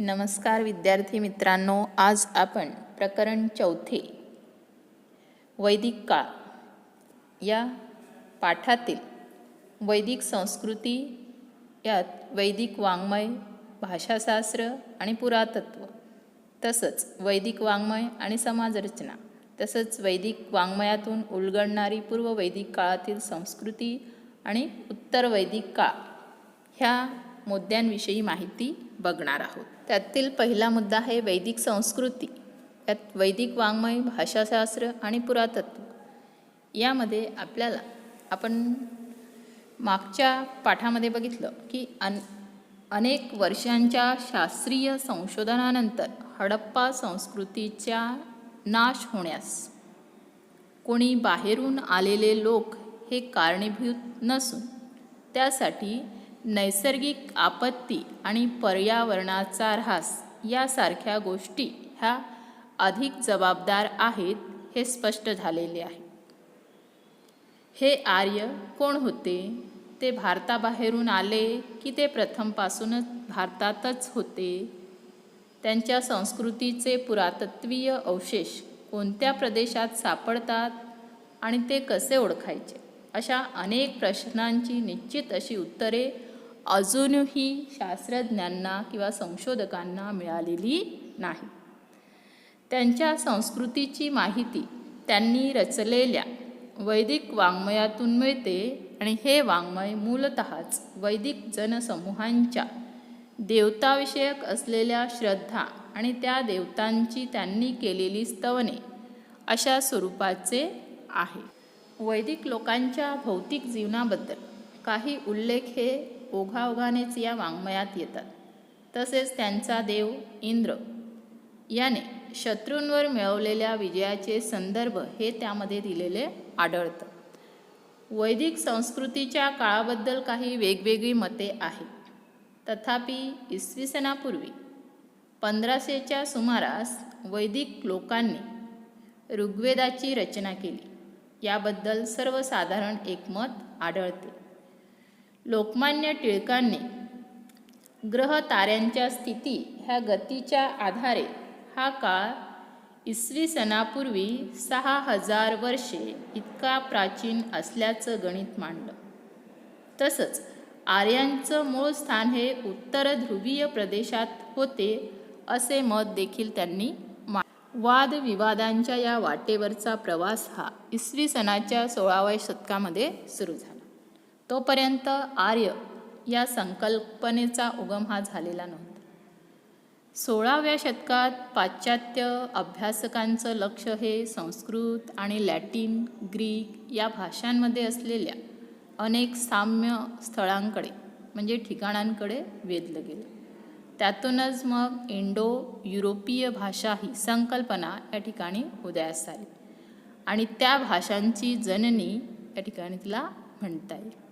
नमस्कार विद्यार्थी मित्रांनो आज आपण प्रकरण चौथे वैदिक काळ. या पाठातील वैदिक संस्कृती यात वैदिक वाङ्मय भाषाशास्त्र आणि पुरातत्व तसंच वैदिक वाङ्मय आणि समाजरचना तसंच वैदिक वाङ्मयातून उलगडणारी पूर्व वैदिक काळातील संस्कृती आणि उत्तर वैदिक काळ. ह्या मुद्द्यांविषयी माहिती बघणार आहोत. त्यातील पहिला मुद्दा आहे वैदिक संस्कृती. त्यात वैदिक वाङ्मय भाषाशास्त्र आणि पुरातत्व. यामध्ये आपल्याला आपण मागच्या पाठामध्ये बघितलं की अन अनेक वर्षांच्या शास्त्रीय संशोधनानंतर हडप्पा संस्कृतीच्या नाश होण्यास कोणी बाहेरून आलेले लोक हे कारणीभूत नसून त्यासाठी नैसर्गिक आपत्ती आणि पर्यावरणाचा ऱ्हास यासारख्या गोष्टी ह्या अधिक जबाबदार आहेत हे स्पष्ट झालेले आहे. हे आर्य कोण होते? ते भारताबाहेरून आले की ते प्रथमपासूनच भारतातच होते? त्यांच्या संस्कृतीचे पुरातत्वीय अवशेष कोणत्या प्रदेशात सापडतात आणि ते कसे ओळखायचे? अशा अनेक प्रश्नांची निश्चित अशी उत्तरे अजूनही शास्त्रज्ञांना किंवा संशोधकांना मिळालेली नाही. त्यांच्या संस्कृतीची माहिती त्यांनी रचलेल्या वैदिक वाङ्मयातून मिळते आणि हे वाङ्मय मूलतःच वैदिक जनसमूहांच्या देवताविषयक असलेल्या श्रद्धा आणि त्या देवतांची त्यांनी केलेली स्तवने अशा स्वरूपाचे आहे. वैदिक लोकांच्या भौतिक जीवनाबद्दल काही उल्लेख हे ओघाओघानेच या वाङ्मयात येतात. तसेच त्यांचा देव इंद्र. याने शत्रूंवर मिळवलेल्या विजयाचे संदर्भ हे त्यामध्ये दिलेले आढळतं. वैदिक संस्कृतीच्या काळाबद्दल काही वेगवेगळी मते आहेत. तथापि इसवी सणापूर्वी पंधराशेच्या सुमारास वैदिक लोकांनी ऋग्वेदाची रचना केली. याबद्दल सर्वसाधारण एकमत आढळते. लोकमान्य टिळकांनी ग्रह ताऱ्यांच्या स्थिती ह्या गतीच्या आधारे हा काळ इसवी सणापूर्वी सहा हजार वर्षे इतका प्राचीन असल्याचं गणित मांडलं. तसंच आर्यांचं मूळ स्थान हे उत्तर ध्रुवीय प्रदेशात होते असे मत देखील त्यांनी मा वादविवादांच्या या वाटेवरचा प्रवास हा इसवी सणाच्या सोळाव्या शतकामध्ये सुरू झाला. तोपर्यंत आर्य या संकल्पनेचा उगम हा झालेला नव्हता. सोळाव्या शतकात पाश्चात्य अभ्यासकांचं लक्ष हे संस्कृत आणि लॅटिन ग्रीक या भाषांमध्ये असलेल्या अनेक साम्य स्थळांकडे म्हणजे ठिकाणांकडे वेधलं गेलं. त्यातूनच मग इंडो युरोपीय भाषा ही संकल्पना या ठिकाणी उदयास आली आणि त्या भाषांची जननी या ठिकाणी तिला म्हणता येईल.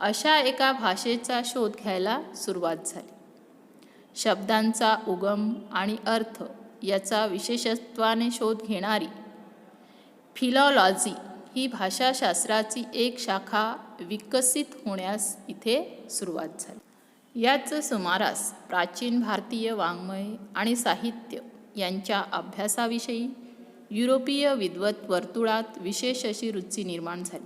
अशा एका भाषेचा शोध घ्यायला सुरुवात झाली. शब्दांचा उगम आणि अर्थ याचा विशेषत्वाने शोध घेणारी फिलॉलॉजी ही भाषाशास्त्राची एक शाखा विकसित होण्यास इथे सुरुवात झाली. याच सुमारास प्राचीन भारतीय वाङ्मय आणि साहित्य यांच्या अभ्यासाविषयी युरोपीय विद्वत वर्तुळात विशेष अशी रुची निर्माण झाली.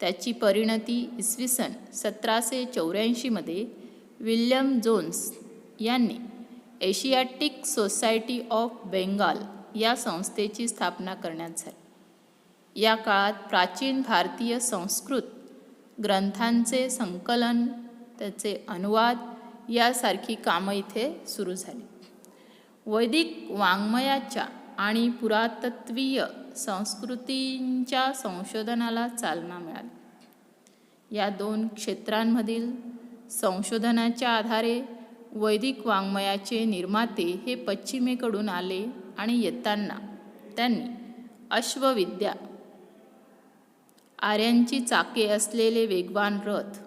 त्याची परिणती इसवी सन सतराशे चौऱ्याऐंशीमध्ये विल्यम जोन्स यांनी एशियाटिक सोसायटी ऑफ बेंगाल या संस्थेची स्थापना करण्यात झाली. या काळात प्राचीन भारतीय संस्कृत ग्रंथांचे संकलन त्याचे अनुवाद यासारखी कामं इथे सुरू झाली. वैदिक वाङ्मयाच्या आणि पुरातत्वीय संस्कृतींच्या संशोधनाला चालना मिळाली. या दोन क्षेत्रांमधील संशोधनाच्या आधारे वैदिक वाङ्मयाचे निर्माते हे पश्चिमेकडून आले आणि येताना त्यांनी अश्वविद्या आर्यांची चाके असलेले वेगवान रथ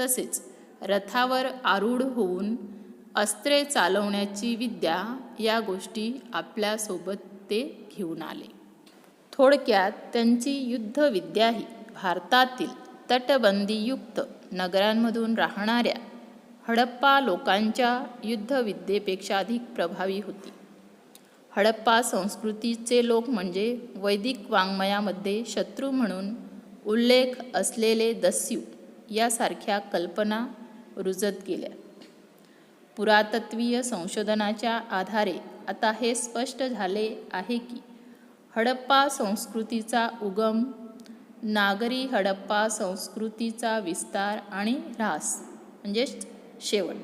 तसेच रथावर आरूढ होऊन अस्त्रे चालवण्याची विद्या या गोष्टी आपल्यासोबत ते घेऊन आले. थोडक्यात त्यांची युद्धविद्या ही भारतातील तटबंदीयुक्त नगरांमधून राहणाऱ्या हडप्पा लोकांच्या युद्धविद्येपेक्षा अधिक प्रभावी होती. हडप्पा संस्कृतीचे लोक म्हणजे वैदिक वाङ्मयामध्ये शत्रू म्हणून उल्लेख असलेले दस्यू यासारख्या कल्पना रुजत गेल्या. पुरातत्वीय संशोधनाच्या आधारे आता हे स्पष्ट झाले आहे की हडप्पा संस्कृतीचा उगम नागरी हडप्पा संस्कृतीचा विस्तार आणि ऱ्हास म्हणजेच शेवट.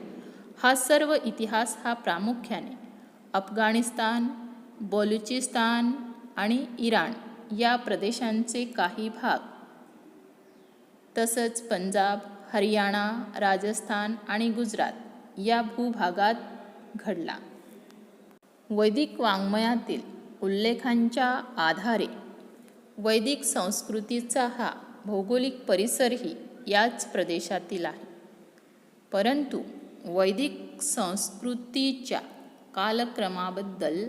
हा सर्व इतिहास हा प्रामुख्याने अफगाणिस्तान बलुचिस्तान आणि इराण या प्रदेशांचे काही भाग तसंच पंजाब हरियाणा राजस्थान आणि गुजरात या भूभागात घडला. वैदिक वाङ्मयातील उल्लेखांच्या आधारे वैदिक संस्कृतीचा हा भौगोलिक परिसरही याच प्रदेशातील आहे. परंतु वैदिक संस्कृतीच्या कालक्रमाबद्दल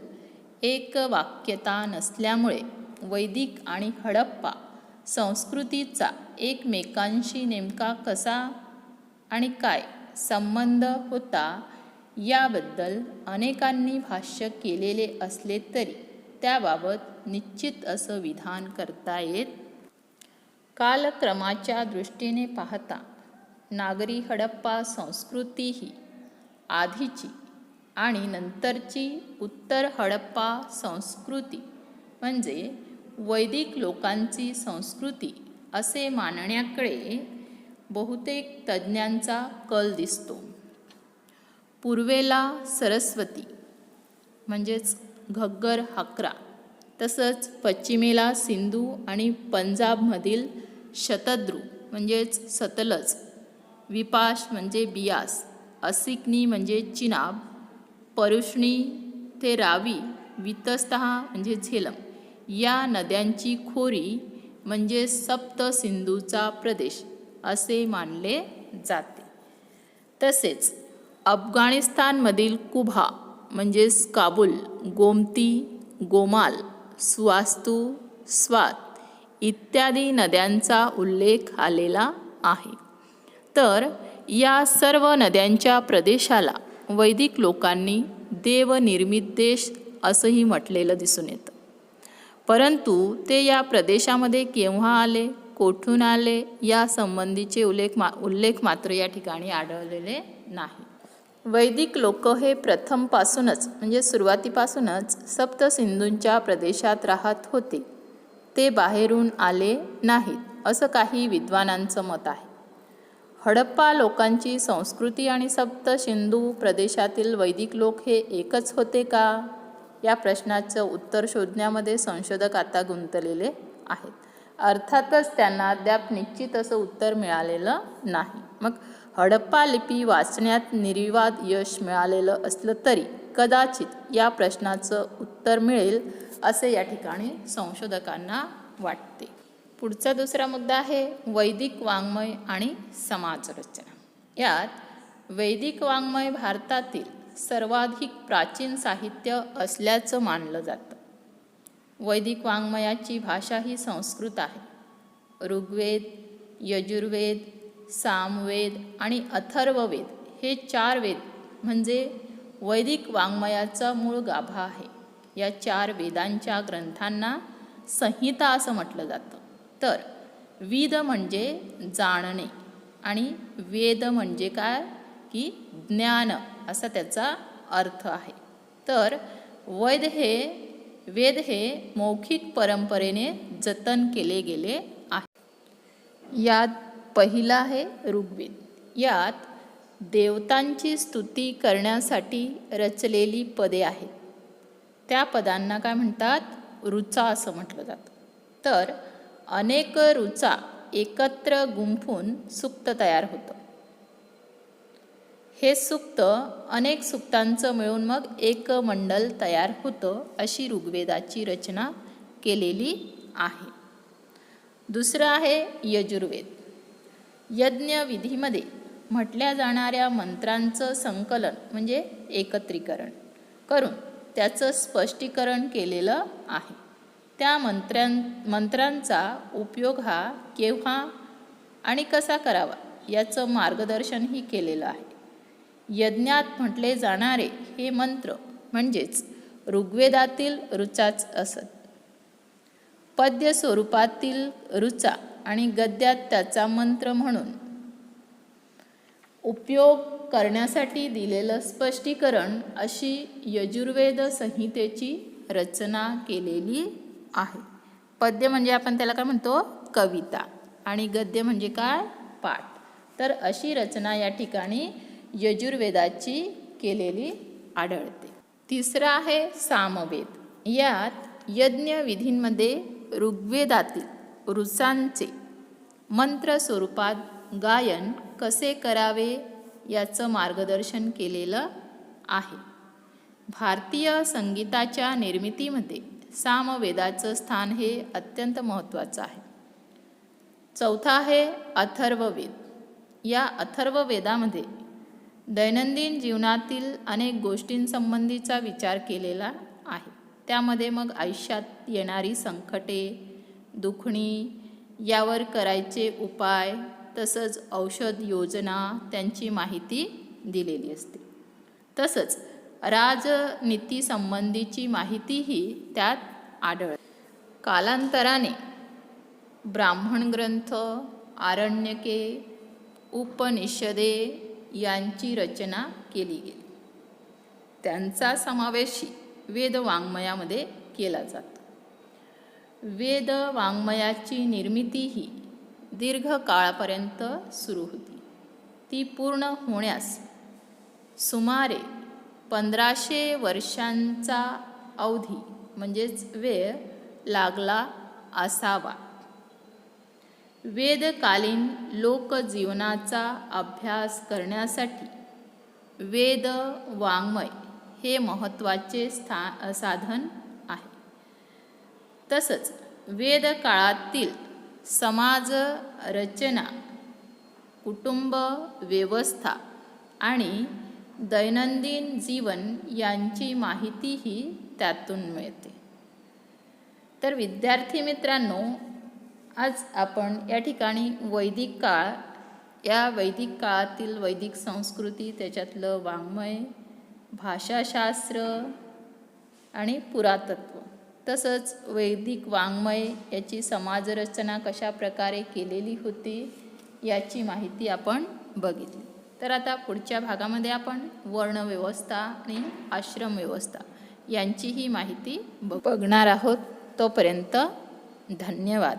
एक वाक्यता नसल्यामुळे वैदिक आणि हडप्पा संस्कृतीचा एकमेकांशी नेमका कसा आणि काय संबंध होता याबद्दल अनेकांनी भाष्य केलेले असले तरी त्याबाबत निश्चित असं विधान करता येत? कालक्रमाच्या दृष्टीने पाहता नागरी हडप्पा संस्कृती ही आधीची आणि नंतरची उत्तर हडप्पा संस्कृती म्हणजे वैदिक लोकांची संस्कृती असे मानण्याकडे बहुतेक तज्ज्ञांचा कल दिसतो. पूर्वेला सरस्वती म्हणजेच घग्गर हाकरा तसंच पश्चिमेला सिंधू आणि पंजाबमधील शतद्रू म्हणजेच सतलज. विपाश म्हणजे बियास असिकनी म्हणजे चिनाब. परुष्णी ते रावी वितस्तहा म्हणजे झेलम. या नद्यांची खोरी म्हणजे सप्त सिंधूचा प्रदेश असे मानले जाते. तसेच अफगाणिस्तानमधील कुभा म्हणजेच काबूल गोमती गोमाल सुवास्तू स्वात इत्यादी नद्यांचा उल्लेख आलेला आहे. तर या सर्व नद्यांच्या प्रदेशाला वैदिक लोकांनी देवनिर्मित देश असंही म्हटलेलं दिसून येतं. परंतु ते या प्रदेशामध्ये केव्हा आले कोठून आले या संबंधीचे उल्लेख मा उल्लेख मात्र या ठिकाणी आढळलेले नाही. वैदिक लोक हे प्रथमपासूनच म्हणजे सुरुवातीपासूनच सप्त सिंधूंच्या प्रदेशात राहत होते. ते बाहेरून आले नाहीत असं काही विद्वानांचं मत आहे. हडप्पा लोकांची संस्कृती आणि सप्त सिंधू प्रदेशातील वैदिक लोक हे एकच होते का? या प्रश्नाचं उत्तर शोधण्यामध्ये संशोधक आता गुंतलेले आहेत. अर्थातच त्यांना अद्याप निश्चित असं उत्तर मिळालेलं नाही. मग हडप्पा लिपी वाचण्यात निर्विवाद यश मिळालेलं असलं तरी कदाचित या प्रश्नाचं उत्तर मिळेल असे या ठिकाणी संशोधकांना वाटते. पुढचा दुसरा मुद्दा आहे वैदिक वाङ्मय आणि समाजरचना. यात वैदिक वाङ्मय भारतातील सर्वाधिक प्राचीन साहित्य असल्याचं मानलं जातं. वैदिक वाङ्मयाची भाषा ही संस्कृत आहे. ऋग्वेद यजुर्वेद सामवेद आणि अथर्ववेद हे चार वेद म्हणजे वैदिक वाङ्मयाचा मूळ गाभा आहे. या चार वेदांच्या ग्रंथांना संहिता असं म्हटलं जातं. तर विद म्हणजे जाणणे आणि वेद म्हणजे काय? की ज्ञान असा त्याचा अर्थ आहे. तर वैद हे वेद हे मौखिक परंपरेने जतन केले गेले आहे. यात पहिला आहे ऋग्वेद. यात देवतांची स्तुती करण्यासाठी रचलेली पदे आहेत. त्या पदांना काय म्हणतात? रुचा असं म्हटलं जातं. तर अनेक रुचा एकत्र गुंफून सुक्त तयार होतं. हे सुक्त अनेक सुक्तांचं मिळून मग एक मंडल तयार होतं अशी ऋग्वेदाची रचना केलेली आहे. दुसरं आहे यजुर्वेद. यज्ञविधीमध्ये म्हटल्या जाणाऱ्या मंत्रांचं संकलन म्हणजे एकत्रीकरण करून त्याचं स्पष्टीकरण केलेलं आहे. त्या मंत्र्यां मंत्रांचा उपयोग हा केव्हा आणि कसा करावा याचं मार्गदर्शनही केलेलं आहे. यज्ञात म्हटले जाणारे हे मंत्र म्हणजेच ऋग्वेदातील ऋचाच असत. पद्य स्वरूपातील ऋचा आणि गद्यात त्याचा मंत्र म्हणून. उपयोग करण्यासाठी दिलेलं स्पष्टीकरण अशी यजुर्वेद संहितेची रचना केलेली आहे. पद्य म्हणजे आपण त्याला काय म्हणतो? कविता. आणि गद्य म्हणजे काय? पाठ. तर अशी रचना या ठिकाणी यजुर्वेदाची केलेली आढळते. तिसरा आहे सामवेद. यात यज्ञ विधींमध्ये ऋग्वेदातील ऋचांचे मंत्र स्वरूपात गायन कसे करावे याचं मार्गदर्शन केलेलं आहे. भारतीय संगीताच्या निर्मितीमध्ये सामवेदाचं स्थान हे अत्यंत महत्त्वाचं आहे. चौथा आहे अथर्ववेद. या अथर्ववेदामध्ये दैनंदिन जीवनातील अनेक गोष्टींसंबंधीचा विचार केलेला आहे. त्यामध्ये मग आयुष्यात येणारी संकटे दुखणी यावर करायचे उपाय तसंच औषध योजना त्यांची माहिती दिलेली असते. तसंच राजनीतीसंबंधीची माहितीही त्यात आढळ कालांतराने ब्राह्मण ग्रंथ आरण्यके उपनिषदे यांची रचना केली गेली. त्यांचा समावेशही वेद वाङ्मयामध्ये केला जातो. वेद वाङ्मयाची निर्मिती ही दीर्घकाळापर्यंत सुरू होती. ती पूर्ण होण्यास सुमारे पंधराशे वर्षांचा अवधी म्हणजेच वेळ लागला असावा. वेदकालीन लोकजीवनाचा अभ्यास करण्यासाठी वेद वाङ्मय हे महत्त्वाचे स्था साधन तसंच वेदकाळातील समाज रचना कुटुंब व्यवस्था आणि दैनंदिन जीवन यांची माहितीही त्यातून मिळते. तर विद्यार्थी मित्रांनो आज आपण या ठिकाणी वैदिक काळ या वैदिक काळातील वैदिक संस्कृती त्याच्यातलं वाङ्मय भाषाशास्त्र आणि पुरातत्व तसंच वैदिक वाङ्मय याची समाजरचना कशा प्रकारे केलेली होती याची माहिती आपण बघितली. तर आता पुढच्या भागामध्ये आपण वर्णव्यवस्था आणि आश्रम व्यवस्था यांचीही माहिती बघणार आहोत. तोपर्यंत धन्यवाद.